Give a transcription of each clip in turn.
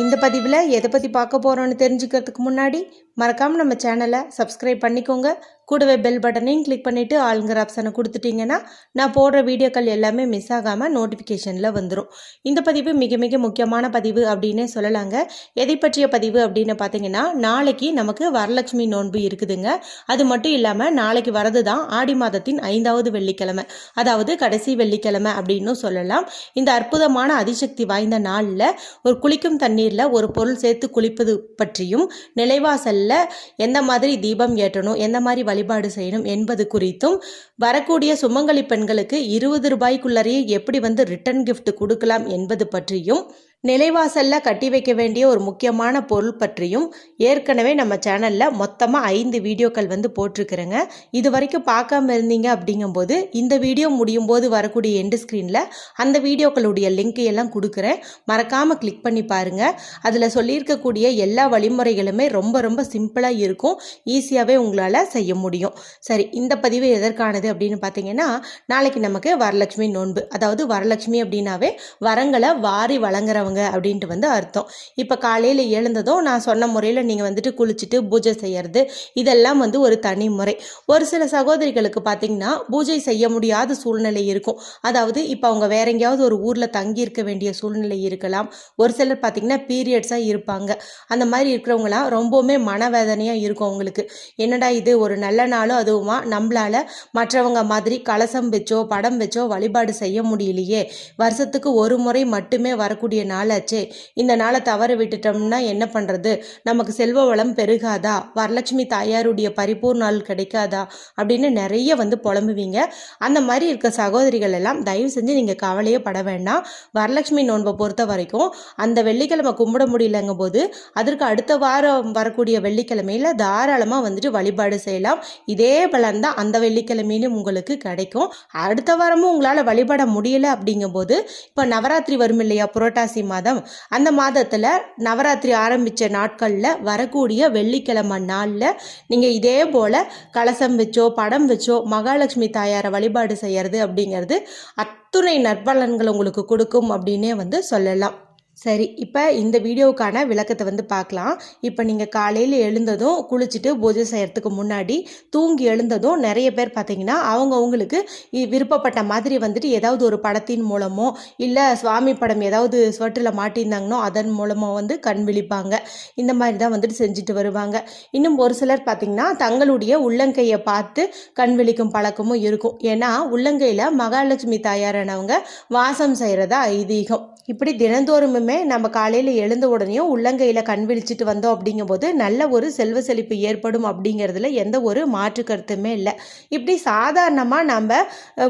இந்த பதிவில் எதை பற்றி பார்க்க போகிறோன்னு தெரிஞ்சுக்கிறதுக்கு முன்னாடி மறக்காமல் நம்ம சேனலை சப்ஸ்கிரைப் பண்ணிக்கோங்க. கூடவே பெல் பட்டனையும் கிளிக் பண்ணிவிட்டு ஆளுங்கிற ஆப்ஷனை கொடுத்துட்டிங்கன்னா நான் போடுற வீடியோக்கள் எல்லாமே மிஸ் ஆகாமல் நோட்டிஃபிகேஷனில் வந்துடும் இந்த பதிவு மிக மிக முக்கியமான பதிவு அப்படின்னே சொல்லலாங்க. எதை பற்றிய பதிவு அப்படின்னு பார்த்தீங்கன்னா நாளைக்கு நமக்கு வரலட்சுமி நோன்பு இருக்குதுங்க. அது மட்டும் இல்லாமல் நாளைக்கு வரது தான் ஆடி மாதத்தின் ஐந்தாவது வெள்ளிக்கிழமை. அதாவது கடைசி வெள்ளிக்கிழமை அப்படின்னு சொல்லலாம். இந்த அற்புதமான அதிசக்தி வாய்ந்த நாளில் ஒரு குளிக்கும் தண்ணி தண்ணீரில் ஒரு பொருள் சேர்த்து குளிப்பது பற்றியும் நிலைவாசலில் எந்த மாதிரி தீபம் ஏற்றணும் எந்த மாதிரி வழிபாடு செய்யணும் என்பது குறித்தும் வரக்கூடிய சுமங்கலி பெண்களுக்கு இருபது ரூபாய்க்குள்ளரையே எப்படி வந்து ரிட்டர்ன் கிஃப்ட் கொடுக்கலாம் என்பது பற்றியும் நிலைவாசல்ல கட்டி வைக்க வேண்டிய ஒரு முக்கியமான பொருள் பற்றியும் ஏற்கனவே நம்ம சேனலில் மொத்தமாக ஐந்து வீடியோக்கள் வந்து போட்டிருக்கிறேங்க. இது வரைக்கும் பார்க்காம இருந்தீங்க அப்படிங்கும்போது இந்த வீடியோ முடியும் போது வரக்கூடிய எண்டு ஸ்க்ரீனில் அந்த வீடியோக்களுடைய லிங்க் எல்லாம் கொடுக்குறேன். மறக்காமல் கிளிக் பண்ணி பாருங்கள் அதில் சொல்லியிருக்கக்கூடிய எல்லா வழிமுறைகளுமே ரொம்ப ரொம்ப சிம்பிளாக இருக்கும். ஈஸியாகவே உங்களால் செய்ய முடியும். சரி இந்த பதிவு எதற்கானது அப்படின்னு பார்த்தீங்கன்னா நாளைக்கு நமக்கு வரலட்சுமி நோன்பு. அதாவது வரலட்சுமி அப்படின்னாவே வரங்களை வாரி வழங்குறவங்க அப்படின்ட்டு வந்து அர்த்தம். இப்போ காலையில் எழுந்ததும் நான் சொன்ன முறையில் நீங்கள் வந்துட்டு குளிச்சுட்டு பூஜை செய்யறது இதெல்லாம் வந்து ஒரு தனி முறை. ஒரு சில சகோதரிகளுக்கு பார்த்தீங்கன்னா பூஜை செய்ய முடியாத சூழ்நிலை இருக்கும். அதாவது இப்போ அவங்க வேற எங்கேயாவது ஒரு ஊரில் தங்கி இருக்க வேண்டிய சூழ்நிலை இருக்கலாம். ஒரு சிலர் பார்த்தீங்கன்னா பீரியட்ஸாக இருப்பாங்க. அந்த மாதிரி இருக்கிறவங்களாம் ரொம்பவுமே மனவேதனையாக இருக்கும் அவங்களுக்கு. என்னடா இது ஒரு நல்ல நாளும் அதுவுமா நம்மளால மற்றவங்க மாதிரி கலசம் வச்சோ படம் வச்சோ வழிபாடு செய்ய முடியலையே. வருஷத்துக்கு ஒரு முறை மட்டுமே வரக்கூடிய நாள் நாளாச்சே. இந்த நாளை தவற விட்டுட்டோம்னா என்ன பண்ணுறது நமக்கு செல்வ வளம் பெருகாதா? வரலட்சுமி தாயாருடைய பரிபூர் நாள் கிடைக்காதா? அப்படின்னு நிறைய வந்து புலம்புவீங்க. அந்த மாதிரி இருக்க சகோதரிகள் எல்லாம் தயவு செஞ்சு நீங்கள் கவலையே பட வேண்டாம். வரலட்சுமி நோன்பை பொறுத்த வரைக்கும் அந்த வெள்ளிக்கிழமை கும்பிட முடியலங்கும் போது அதற்கு அடுத்த வாரம் வரக்கூடிய வெள்ளிக்கிழமையில தாராளமாக வந்துட்டு வழிபாடு செய்யலாம். இதே பலன் தான் அந்த வெள்ளிக்கிழமையிலும் உங்களுக்கு கிடைக்கும். அடுத்த வாரமும் உங்களால் வழிபட முடியல அப்படிங்கும்போது இப்போ நவராத்திரி வரும் இல்லையா புரட்டாசி மாதம். அந்த மாதத்தில் நவராத்திரி ஆரம்பித்த நாட்களில் வரக்கூடிய வெள்ளிக்கிழமை நாளில் நீங்கள் இதே போல் கலசம் வச்சோ படம் வச்சோ மகாலட்சுமி தாயாரை வழிபாடு செய்கிறது அப்படிங்கிறது அத்துணை நற்பலன்கள் உங்களுக்கு கொடுக்கும் அப்படின்னே வந்து சொல்லலாம். சரி இப்போ இந்த வீடியோவுக்கான விளக்கத்தை வந்து பார்க்கலாம். இப்போ நீங்கள் காலையில் எழுந்ததும் குளிச்சுட்டு பூஜை செய்கிறதுக்கு முன்னாடி தூங்கி எழுந்ததும் நிறைய பேர் பார்த்தீங்கன்னா அவங்கவுங்களுக்கு இ- விருப்பப்பட்ட மாதிரி வந்துட்டு ஏதாவது ஒரு படத்தின் மூலமோ இல்லை சுவாமி படம் ஏதாவது ஸ்வெட்டரில் மாட்டியிருந்தாங்கன்னோ அதன் மூலமாக வந்து கண் விழிப்பாங்க. இந்த மாதிரி தான் வந்துட்டு செஞ்சுட்டு வருவாங்க. இன்னும் ஒரு சிலர் பார்த்தீங்கன்னா தங்களுடைய உள்ளங்கையை பார்த்து கண் விழிக்கும் பழக்கமும் இருக்கும். ஏன்னா உள்ளங்கையில் மகாலட்சுமி தாயாரானவங்க வாசம் செய்கிறதா ஐதீகம். இப்படி தினந்தோறும் தினந்தோறுமுமே நம்ம காலையில் எழுந்த உடனேயும் உள்ளங்கையில் கண் விழிச்சிட்டு வந்தோம் அப்படிங்கும்போது நல்ல ஒரு செல்வ செழிப்பு ஏற்படும் அப்படிங்கிறதுல எந்த ஒரு மாற்று கருத்துமே இல்லை. இப்படி சாதாரணமாக நம்ம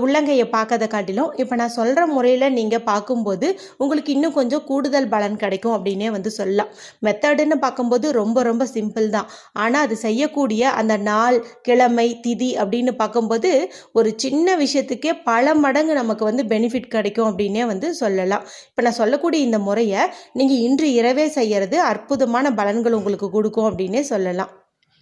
உள்ளங்கையை பார்க்கறத காட்டிலும் இப்போ நான் சொல்கிற முறையில் நீங்கள் பார்க்கும்போது உங்களுக்கு இன்னும் கொஞ்சம் கூடுதல் பலன் கிடைக்கும் அப்படின்னே வந்து சொல்லலாம். மெத்தடுன்னு பார்க்கும்போது ரொம்ப ரொம்ப சிம்பிள் தான். ஆனால் அது செய்யக்கூடிய அந்த நாள் கிழமை திதி அப்படின்னு பார்க்கும்போது ஒரு சின்ன விஷயத்துக்கே பல மடங்கு நமக்கு வந்து பெனிஃபிட் கிடைக்கும் அப்படின்னே வந்து சொல்லலாம். இப்போ நான் சொல்லக்கூடிய இந்த முறை முறையை நீங்கள் இன்று இரவே செய்கிறது அற்புதமான பலன்கள் உங்களுக்கு கொடுக்கும் அப்படின்னே சொல்லலாம்.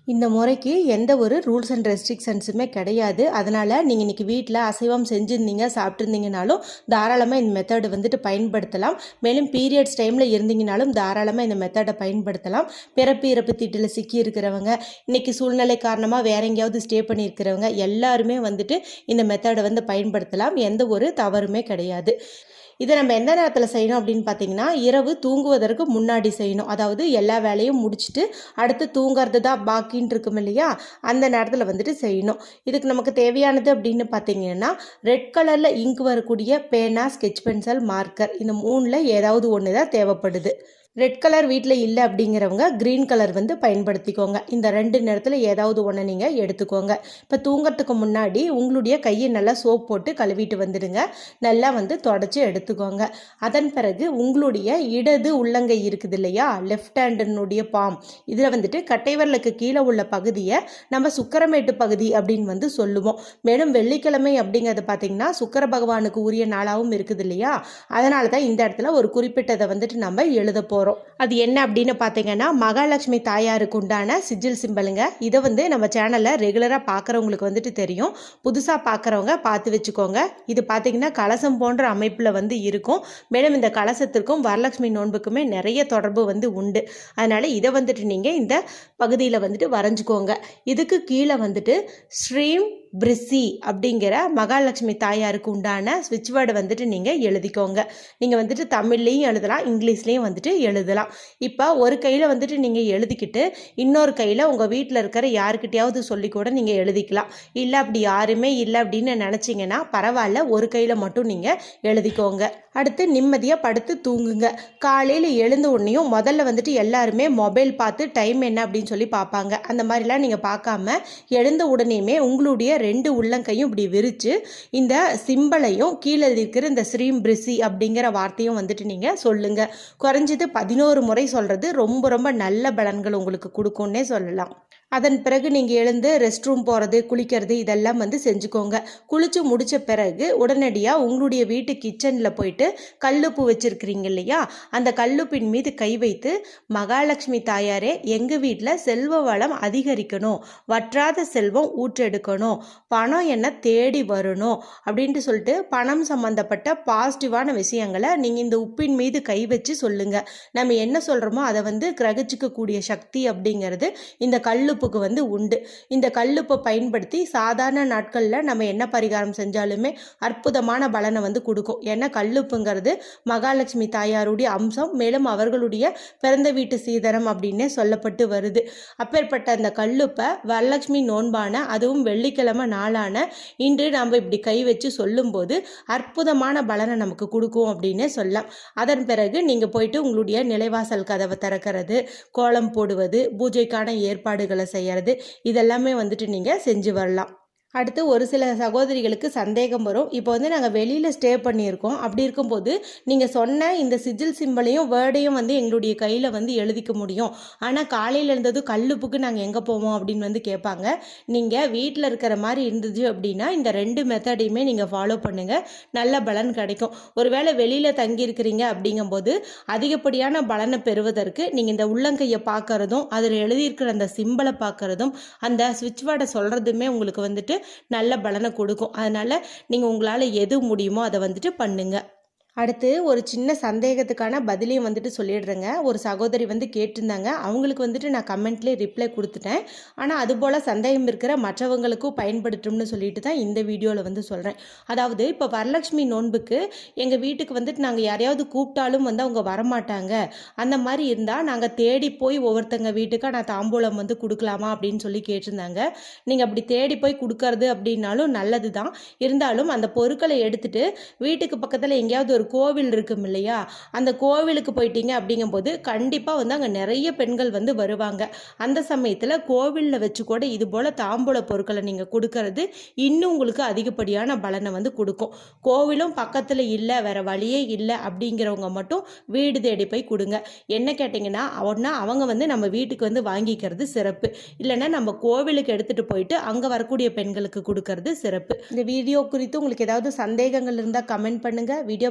இந்த முறைக்கு எந்த ஒரு ரூல்ஸ் அண்ட் ரெஸ்ட்ரிக்ஷன்ஸுமே கிடையாது. அதனால் நீங்கள் இன்றைக்கி வீட்டில் அசைவம் செஞ்சுருந்தீங்க சாப்பிட்ருந்தீங்கனாலும் தாராளமாக இந்த மெத்தடு வந்துட்டு பயன்படுத்தலாம். மேலும் பீரியட்ஸ் டைமில் இருந்தீங்கனாலும் தாராளமாக இந்த மெத்தடை பயன்படுத்தலாம். பிறப்பு இறப்பு தீட்டில் சிக்கி இருக்கிறவங்க இன்றைக்கி சூழ்நிலை காரணமாக வேற எங்கேயாவது ஸ்டே பண்ணியிருக்கிறவங்க எல்லாருமே வந்துட்டு இந்த மெத்தடை வந்து பயன்படுத்தலாம். எந்த ஒரு தவறுமே கிடையாது. இதை நம்ம எந்த நேரத்தில் செய்யணும் அப்படின்னு பார்த்தீங்கன்னா இரவு தூங்குவதற்கு முன்னாடி செய்யணும். அதாவது எல்லா வேலையும் முடிச்சுட்டு அடுத்து தூங்கிறது தான் பாக்கின்னு இருக்கும் இல்லையா? அந்த நேரத்தில் வந்துட்டு செய்யணும். இதுக்கு நமக்கு தேவையானது அப்படின்னு பார்த்தீங்கன்னா ரெட் கலரில் இங்க் வரக்கூடிய பேனா ஸ்கெட்ச் பென்சில் மார்க்கர் இந்த மூணில் ஏதாவது ஒன்று தான் தேவைப்படுது. ரெட் கலர் வீட்டில் இல்லை அப்படிங்கிறவங்க க்ரீன் கலர் வந்து பயன்படுத்திக்கோங்க. இந்த ரெண்டு நேரத்தில் ஏதாவது ஒன்று நீங்கள் எடுத்துக்கோங்க. இப்போ தூங்குறதுக்கு முன்னாடி உங்களுடைய கையை நல்லா சோப் போட்டு கழுவிட்டு வந்துடுங்க. நல்லா வந்து தொடச்சி எடுத்துக்கோங்க. அதன் பிறகு உங்களுடைய இடது உள்ளங்கை இருக்குது இல்லையா? லெஃப்ட் ஹேண்டனுடைய பாம் இதில் வந்துட்டு கட்டைவரலுக்கு கீழே உள்ள பகுதியை நம்ம சுக்கரமேட்டு பகுதி அப்படின்னு வந்து சொல்லுவோம். மேலும் வெள்ளிக்கிழமை அப்படிங்கிறது பார்த்தீங்கன்னா சுக்கர பகவானுக்கு உரிய நாளாகவும் இருக்குது இல்லையா? அதனால தான் இந்த இடத்துல ஒரு குறிப்பிட்டதை வந்துட்டு நம்ம எழுத போகிறோம் போகிறோம் அது என்ன அப்படின்னு பார்த்தீங்கன்னா மகாலட்சுமி தாயாருக்கு உண்டான சிஜில் சிம்பலுங்க. இதை வந்து நம்ம சேனலில் ரெகுலராக பார்க்குறவங்களுக்கு வந்துட்டு தெரியும். புதுசாக பார்க்குறவங்க பார்த்து வச்சுக்கோங்க. இது பார்த்தீங்கன்னா கலசம் போன்ற அமைப்பில் வந்து இருக்கும். மேலும் இந்த கலசத்திற்கும் வரலட்சுமி நோன்புக்குமே நிறைய தொடர்பு வந்து உண்டு. அதனால் இதை வந்துட்டு நீங்கள் இந்த பகுதியில் வந்துட்டு வரைஞ்சிக்கோங்க. இதுக்கு கீழே வந்துட்டு ஸ்ரீம் பிரிசி அப்படிங்கிற மகாலட்சுமி தாயாருக்கு உண்டான ஸ்விட்ச் வேர்டு வந்துட்டு நீங்கள் எழுதிக்கோங்க. நீங்கள் வந்துட்டு தமிழ்லேயும் எழுதலாம் இங்கிலீஷ்லேயும் வந்துட்டு எழுதலாம். இப்போ ஒரு கையில் வந்துட்டு நீங்கள் எழுதிக்கிட்டு இன்னொரு கையில் உங்கள் வீட்டில் இருக்கிற யாருக்கிட்டையாவது சொல்லி கூட நீங்கள் எழுதிக்கலாம். இல்லை அப்படி யாருமே இல்லை அப்படின்னு நினச்சிங்கன்னா பரவாயில்ல ஒரு கையில் மட்டும் நீங்கள் எழுதிக்கோங்க. அடுத்து நிம்மதியாக படுத்து தூங்குங்க. காலையில் எழுந்த உடனேயும் முதல்ல வந்துட்டு எல்லாருமே மொபைல் பார்த்து டைம் என்ன அப்படின்னு சொல்லி பார்ப்பாங்க. அந்த மாதிரிலாம் நீங்கள் பார்க்காம எழுந்த உடனேயுமே உங்களுடைய ரெண்டு உள்ளங்கையும் இப்படி விரித்து இந்த சிம்பலையும் கீழே இருக்கிற இந்த ஸ்ரீம் பிரிசி அப்படிங்கிற வார்த்தையும் வந்துட்டு நீங்கள் சொல்லுங்கள் குறைஞ்சது பதினோரு முறை சொல்கிறது ரொம்ப ரொம்ப நல்ல பலன்கள் உங்களுக்கு கொடுக்கும்னே சொல்லலாம். அதன் பிறகு நீங்கள் எழுந்து ரெஸ்ட் ரூம் போகிறது குளிக்கிறது இதெல்லாம் வந்து செஞ்சுக்கோங்க. குளித்து முடித்த பிறகு உடனடியாக உங்களுடைய வீட்டு கிச்சனில் போயிட்டு கல்லுப்பு வச்சுருக்கிறீங்க இல்லையா? அந்த கல்லுப்பின் மீது கை வைத்து மகாலட்சுமி தாயாரே எங்கள் வீட்டில் செல்வ வளம் அதிகரிக்கணும். வற்றாத செல்வம் ஊற்றெடுக்கணும். பணம் என்ன தேடி வரணும். அப்படின்ட்டு சொல்லிட்டு பணம் சம்மந்தப்பட்ட பாசிட்டிவான விஷயங்களை நீங்கள் இந்த உப்பின் மீது கை வச்சு சொல்லுங்கள் நம்ம என்ன சொல்கிறோமோ அதை வந்து கிரகிச்சிக்கக்கூடிய சக்தி அப்படிங்கிறது இந்த கல்லுப்புக்கு வந்து உண்டு. இந்த கல்லுப்பை பயன்படுத்தி சாதாரண நாட்களில் நம்ம என்ன பரிகாரம் செஞ்சாலுமே அற்புதமான பலனை வந்து கொடுக்கும். ஏன்னா கல்லுப்புங்கிறது மகாலட்சுமி தாயாருடைய அம்சம். மேலும் அவர்களுடைய பிறந்த வீட்டு சீதனம் அப்படின்னே சொல்லப்பட்டு வருது. அப்பேற்பட்ட அந்த கல்லுப்பை வரலட்சுமி நோன்பான அதுவும் வெள்ளிக்கிழமை நாளான இன்று நாம் இப்படி கை வச்சு சொல்லும்போது அற்புதமான பலனை நமக்கு கொடுக்கும் அப்படின்னே சொல்லலாம். அதன் பிறகு நீங்கள் போயிட்டு உங்களுடைய நிலைவாசல் கதவை திறக்கிறது கோலம் போடுவது பூஜைக்கான ஏற்பாடுகளை செய்கிறது இதெல்லாமே வந்துட்டு நீங்கள் செஞ்சு வரலாம். அடுத்து ஒரு சில சகோதரிகளுக்கு சந்தேகம் வரும். இப்போ வந்து நாங்கள் வெளியில் ஸ்டே பண்ணியிருக்கோம். அப்படி இருக்கும்போது நீங்கள் சொன்ன இந்த சிஜில் சிம்பிளையும் வேர்டையும் வந்து எங்களுடைய கையில் வந்து எழுதிக்க முடியும். ஆனால் காலையில் இருந்தது கல்லுப்புக்கு நாங்கள் எங்கே போவோம் அப்படின்னு வந்து கேட்பாங்க. நீங்கள் வீட்டில் இருக்கிற மாதிரி இருந்துச்சு அப்படின்னா இந்த ரெண்டு மெத்தடையுமே நீங்கள் ஃபாலோ பண்ணுங்கள் நல்ல பலன் கிடைக்கும். ஒருவேளை வெளியில் தங்கியிருக்கிறீங்க அப்படிங்கும்போது அதிகப்படியான பலனை பெறுவதற்கு நீங்கள் இந்த உள்ளங்கையை பார்க்குறதும் அதில் எழுதியிருக்கிற அந்த சிம்பிளை பார்க்குறதும் அந்த சுவிட்ச் வேர்டை சொல்கிறதுமே உங்களுக்கு வந்துட்டு நல்ல பலனை கொடுக்கும். அதனால் நீங்கள் உங்களால் எது முடியுமோ அதை வந்துட்டு பண்ணுங்கள் அடுத்து ஒரு சின்ன சந்தேகத்துக்கான பதிலையும் வந்துட்டு சொல்லிடுறேங்க. ஒரு சகோதரி வந்து கேட்டிருந்தாங்க. அவங்களுக்கு வந்துட்டு நான் கமெண்ட்லேயே ரிப்ளை கொடுத்துட்டேன். ஆனால் அதுபோல் சந்தேகம் இருக்கிற மற்றவங்களுக்கும் பயன்படுத்தும்னு சொல்லிட்டு தான் இந்த வீடியோவில் வந்து சொல்கிறேன் அதாவது இப்போ வரலட்சுமி நோன்புக்கு எங்கள் வீட்டுக்கு வந்துட்டு நாங்கள் யாரையாவது கூப்பிட்டாலும் வந்து அவங்க வரமாட்டாங்க. அந்த மாதிரி இருந்தால் நாங்கள் தேடி போய் ஒவ்வொருத்தங்க வீட்டுக்கு நான் தாம்பூலம் வந்து கொடுக்கலாமா அப்படின்னு சொல்லி கேட்டிருந்தாங்க. நீங்கள் அப்படி தேடி போய் கொடுக்கறது அப்படின்னாலும் நல்லது தான் இருந்தாலும் அந்த பொருட்களை எடுத்துகிட்டு வீட்டுக்கு பக்கத்தில் எங்கேயாவது ஒரு கோவில் இருக்கும் இல்லையா? அந்த கோவிலுக்கு போயிட்டீங்க அப்படிங்கும்போது கண்டிப்பாக வந்து அங்கே நிறைய பெண்கள் வந்து வருவாங்க. அந்த சமயத்தில் கோவிலில் வச்சு கூட இது போல் தாம்பூல பொருட்களை நீங்கள் கொடுக்கறது இன்னும் உங்களுக்கு அதிகப்படியான பலனை வந்து கொடுக்கும். கோவிலும் பக்கத்தில் இல்லை வேறு வழியே இல்லை அப்படிங்கிறவங்க மட்டும் வீடு தேடி போய் கொடுங்க. என்ன கேட்டிங்கன்னா ஒன்றா அவங்க வந்து நம்ம வீட்டுக்கு வந்து வாங்கிக்கிறது சிறப்பு. இல்லைன்னா நம்ம கோவிலுக்கு எடுத்துகிட்டு போயிட்டு அங்கே வரக்கூடிய பெண்களுக்கு கொடுக்கறது சிறப்பு. இந்த வீடியோ குறித்து உங்களுக்கு ஏதாவது சந்தேகங்கள் இருந்தால் கமெண்ட் பண்ணுங்கள் வீடியோ